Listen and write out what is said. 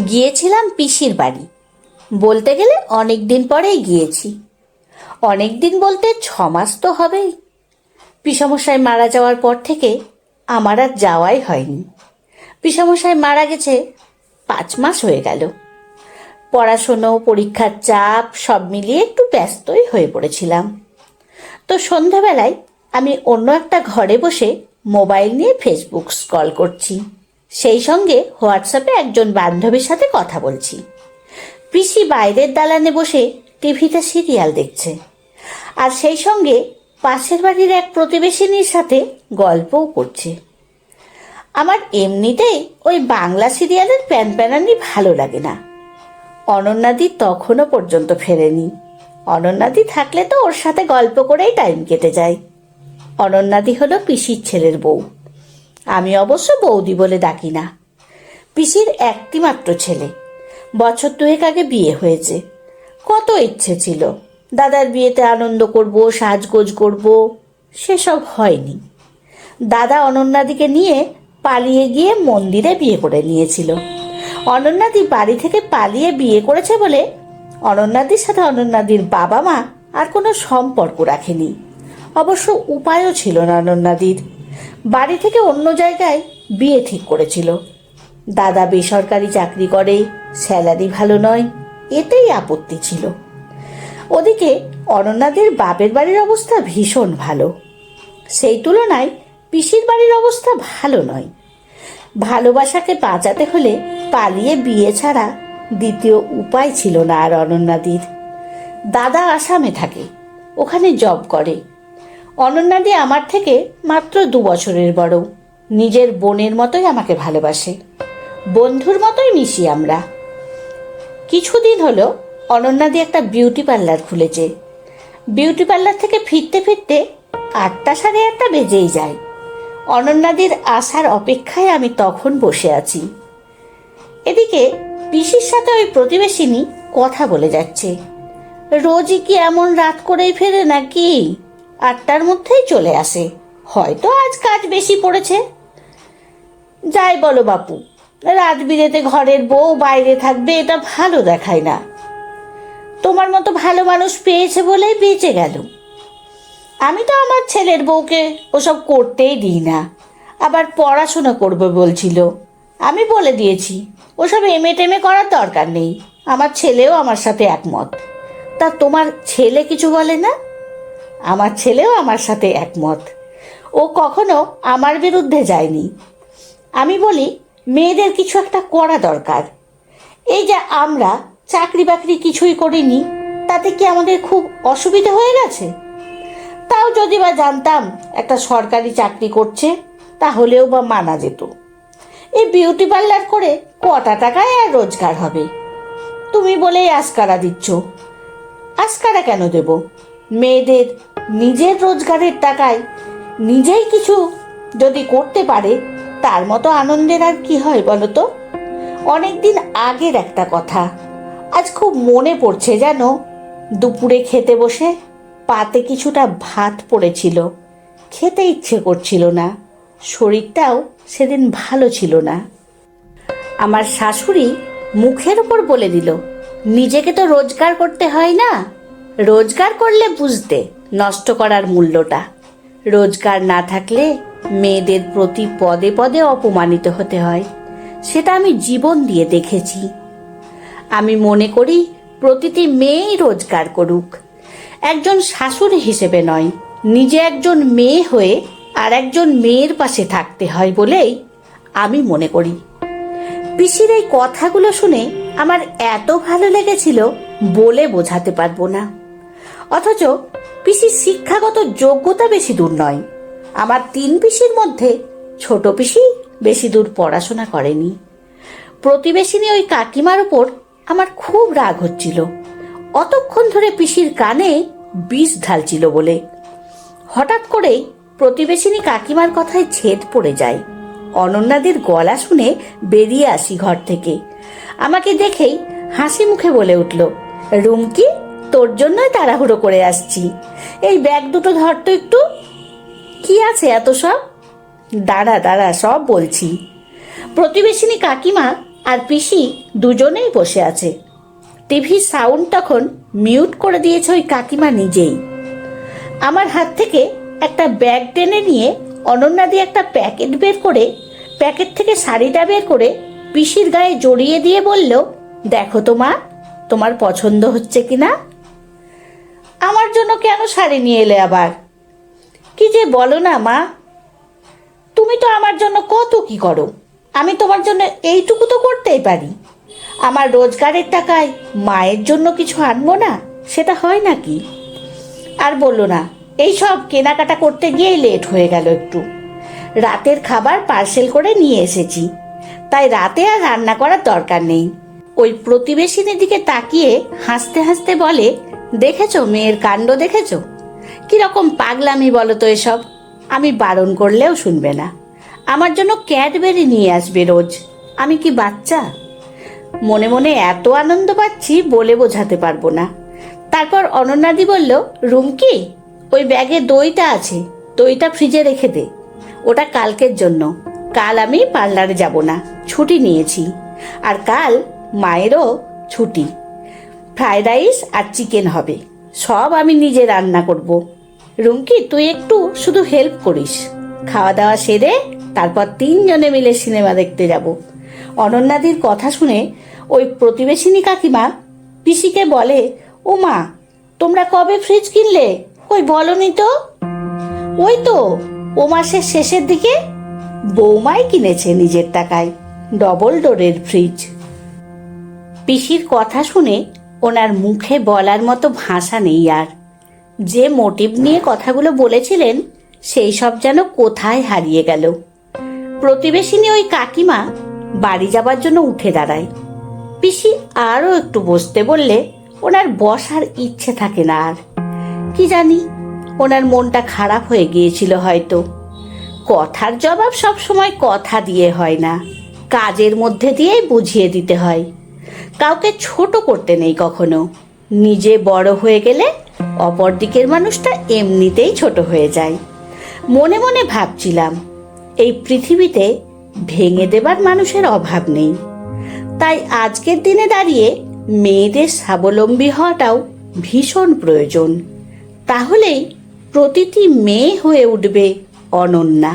গিয়েছিলাম পিসির বাড়ি। বলতে গেলে অনেক দিন পরেই গিয়েছি। অনেক দিন বলতে ছ মাস তো হবেই। পিসামশাই মারা যাওয়ার পর থেকে আমার আর যাওয়াই হয়নি। পিসামশাই মারা গেছে পাঁচ মাস হয়ে গেল। পড়াশুনো, পরীক্ষার চাপ, সব মিলিয়ে একটু ব্যস্তই হয়ে পড়েছিলাম। তো সন্ধ্যাবেলায় আমি অন্য একটা ঘরে বসে মোবাইল নিয়ে ফেসবুক স্ক্রল করছি। সেই সঙ্গে হোয়াটসঅ্যাপে একজন বান্ধবীর সাথে কথা বলছি। পিসি বাইরের দালানে বসে টিভিতে সিরিয়াল দেখছে। আর সেই সঙ্গে পাশের বাড়ির এক প্রতিবেশিনীর সাথে গল্পও করছে। আমার এমনিতেই ওই বাংলা সিরিয়ালের প্যান প্যানানি ভালো লাগে না। অনন্যাদি তখনও পর্যন্ত ফেরেনি। অনন্যাদি থাকলে তো ওর সাথে গল্প করেই টাইম কেটে যায়। অনন্যাদি হলো পিসির ছেলের বউ। আমি অবশ্য বৌদি বলে ডাকি না। পিসির একটি মাত্র ছেলে। বছর দুয়েক আগে বিয়ে হয়েছে। কত ইচ্ছে ছিল। দাদার বিয়েতে আনন্দ করব, সাজগোজ করব, সেসব হয়নি। দাদা অনন্যাদিকে নিয়ে পালিয়ে গিয়ে মন্দিরে বিয়ে করে নিয়েছিল। অনন্যাদি বাড়ি থেকে পালিয়ে বিয়ে করেছে বলে অনন্যাদির সাথে অনন্যাদির বাবা মা আর কোনো সম্পর্ক রাখেনি। অবশ্য উপায়ও ছিল না অনন্যাদির। বাড়ি থেকে অন্য জায়গায় বিয়ে ঠিক করেছিল। দাদা বেসরকারি চাকরি করে, স্যালারি ভালো নয়, এতেই আপত্তি ছিল। ওদিকে অনন্যাদের বাপের বাড়ির অবস্থা ভীষণ ভালো। সেই তুলনায় পিসির বাড়ির অবস্থা ভালো নয়। ভালোবাসাকে বাঁচাতে হলে পালিয়ে বিয়ে ছাড়া দ্বিতীয় উপায় ছিল না আর অনন্যাদির। দাদা আসামে থাকে, ওখানে জব করে। অনন্যাদি আমার থেকে মাত্র দু বছরের বড়। নিজের বোনের মতোই আমাকে ভালোবাসে। বন্ধুর মতোই মিশি আমরা। কিছুদিন হলো অনন্যাদি একটা বিউটি পার্লার খুলেছে। বিউটি পার্লার থেকে ফিরতে ফিরতে আটটা সাড়ে আটটা বেজেই যায়। অনন্যাদির আসার অপেক্ষায় আমি তখন বসে আছি। এদিকে পিসির সাথে ওই প্রতিবেশিনী কথা বলে যাচ্ছে। রোজই কি এমন রাত করেই ফেরে নাকি? আটটার মধ্যেই চলে আসে। হয়তো আজ কাজ বেশি পড়েছে। যাই বলো বাপু, রাত বিরেতে ঘরের বউ বাইরে থাকবে এটা ভালো দেখায় না। তোমার মতো ভালো মানুষ পেয়েছে বলেই বেঁচে গেল। আমি তো আমার ছেলের বউকে ওসব করতেই দিই না। আবার পড়াশোনা করবে বলছিল। আমি বলে দিয়েছি, ওসব এমএ টেমে করার দরকার নেই। আমার ছেলেও আমার সাথে একমত। তা তোমার ছেলে কিছু বলে না? আমার ছেলেও আমার সাথে একমত। ও কখনো আমার বিরুদ্ধে যায়নি। আমি বলি, মেয়েদের কিছু একটা করা দরকার। এই যে আমরা চাকরি বাকরি কিছুই করিনি, তাতে কি আমাদের খুব অসুবিধা হয়ে গেছে? তাও যদি বা জানতাম একটা সরকারি চাকরি করছে, তাহলেও বা মানা যেত। এই বিউটি পার্লার করে কটা টাকায় আর রোজগার হবে? তুমি বলেই আস্কারা দিচ্ছ। আস্কারা কেন দেব? মেয়েদের নিজের রোজগারের টাকায় নিজেই কিছু যদি করতে পারে, তার মতো আনন্দের আর কি হয় বলো তো? অনেকদিন আগের একটা কথা। আজ খুব মনে পড়ছে জানো? দুপুরে খেতে বসে পাতে কিছুটা ভাত পড়েছিল। খেতে ইচ্ছে করছিল না। শরীরটাও সেদিন ভালো ছিল না। আমার শাশুড়ি মুখের ওপর বলে দিল, নিজেকে তো রোজগার করতে হয় না। রোজগার করলে বুঝতে। নষ্ট করার মূল্যটা। রোজগার না থাকলে মেয়েদের প্রতি পদে পদে অপমানিত হতে হয়। সেটা আমি জীবন দিয়ে দেখেছি। আমি মনে করি প্রতিটি মেয়েই রোজগার করুক। একজন শাশুড়ি হিসেবে নয়, নিজে একজন মেয়ে হয়ে আর একজন মেয়ের পাশে থাকতে হয় বলেই আমি মনে করি। পিসির এই কথাগুলো শুনে আমার এত ভালো লেগেছিল বলে বোঝাতে পারব না। অথচ পিসির শিক্ষাগত যোগ্যতা বেশি দূর নয়। আমার তিন পিসির মধ্যে ছোট পিসি বেশি দূর পড়াশোনা করেনি। প্রতিবেশিনী ওই কাকিমার ওপর আমার খুব রাগ হচ্ছিল। অতক্ষণ ধরে পিসির কানে বিষ ঢালছিল বলে। হঠাৎ করেই প্রতিবেশিনী কাকিমার কথায় ছেদ পড়ে যায়। অনন্যাদের গলা শুনে বেরিয়ে আসি ঘর থেকে। আমাকে দেখেই হাসি মুখে বলে উঠল, রুমকি, তোর জন্যই তাড়াহুড়ো করে আসছি। এই ব্যাগ দুটো ধর তো একটু। কি আছে এত সব? দাঁড়া দাঁড়া, সব বলছি। প্রতিবেশিনী কাকিমা আর পিসি দুজনেই বসে আছে। টিভির সাউন্ড তখন মিউট করে দিয়েছে ওই কাকিমা নিজেই। আমার হাত থেকে একটা ব্যাগ টেনে নিয়ে অনন্যা দিয়ে একটা প্যাকেট বের করে, প্যাকেট থেকে শাড়িটা বের করে পিসির গায়ে জড়িয়ে দিয়ে বলল, দেখো তো মা, তোমার পছন্দ হচ্ছে কি না আমার জন্য কেন শাড়ি নিয়ে এলে আবার? কি যে বলো না, মা। তুমি তো আমার জন্য কত কি করো। আমি তোমার জন্য এইটুকু তো করতেই পারি। আমার রোজগারের টাকায় মায়ের জন্য কিছু আনব না, সেটা হয় নাকি? আর বলল না, এই সব কেনাকাটা করতে গিয়েই লেট হয়ে গেল একটু। রাতের খাবার পার্সেল করে নিয়ে এসেছি। তাই রাতে আর রান্না করার দরকার নেই। ওই প্রতিবেশীদের দিকে তাকিয়ে হাসতে হাসতে বলে দেখেছ? মেয়ের কাণ্ড দেখেছ? কীরকম পাগলামি বলো তো এসব? আমি বারণ করলেও শুনবে না। আমার জন্য ক্যাডবেরি নিয়ে আসবে রোজ। আমি কি বাচ্চা? মনে মনে এত আনন্দ পাচ্ছি বলে বোঝাতে পারব না। তারপর অনন্যাদি বলল, রুমকি, ওই ব্যাগে দইটা আছে। দইটা ফ্রিজে রেখে দে। ওটা কালকের জন্য। কাল আমি পার্লারে যাব না। ছুটি নিয়েছি। আর কাল মায়েরও ছুটি। ফ্রাইড রাইস আর চিকেন হবে। সব আমি নিজে রান্না করব। রুমকি, তুই একটু শুধু হেল্প করিস। খাওয়া দাওয়া সেরে তারপর তিনজনে মিলে সিনেমা দেখতে যাব। অনন্যাদির কথা শুনে ওই প্রতিবেশিনী কাকিমা পিসিকে বলে, ও মা, তোমরা কবে ফ্রিজ কিনলে? ওই বলনি তো? ওই তো, ও মাসের শেষের দিকে বৌমাই কিনেছে নিজের টাকায়, ডবল ডোরের ফ্রিজ। পিসির কথা শুনে ওনার মুখে বলার মতো ভাষা নেই আর। যে মোটিভ নিয়ে কথাগুলো বলেছিলেন, সেই সব যেন কোথায় হারিয়ে গেল। প্রতিবেশিনী ওই কাকিমা বাড়ি যাবার জন্য উঠে দাঁড়ায়। পিসি আরও একটু বসতে বললে ওনার বসার ইচ্ছে থাকে না আর। কি জানি, ওনার মনটা খারাপ হয়ে গিয়েছিল হয়তো। কথার জবাব সব সময় কথা দিয়ে হয় না। কাজের মধ্যে দিয়েই বুঝিয়ে দিতে হয়। কাউকে ছোট করতে নেই কখনো। নিজে বড় হয়ে গেলে অপর দিকের মানুষটা এমনিতেই ছোট হয়ে যায়। মনে মনে ভাবছিলাম, এই পৃথিবীতে ভেঙে দেবার মানুষের অভাব নেই। তাই আজকের দিনে দাঁড়িয়ে মেয়েদের স্বাবলম্বী হওয়াটাও ভীষণ প্রয়োজন। তাহলেই প্রতিটি মেয়ে হয়ে উঠবে অনন্যা।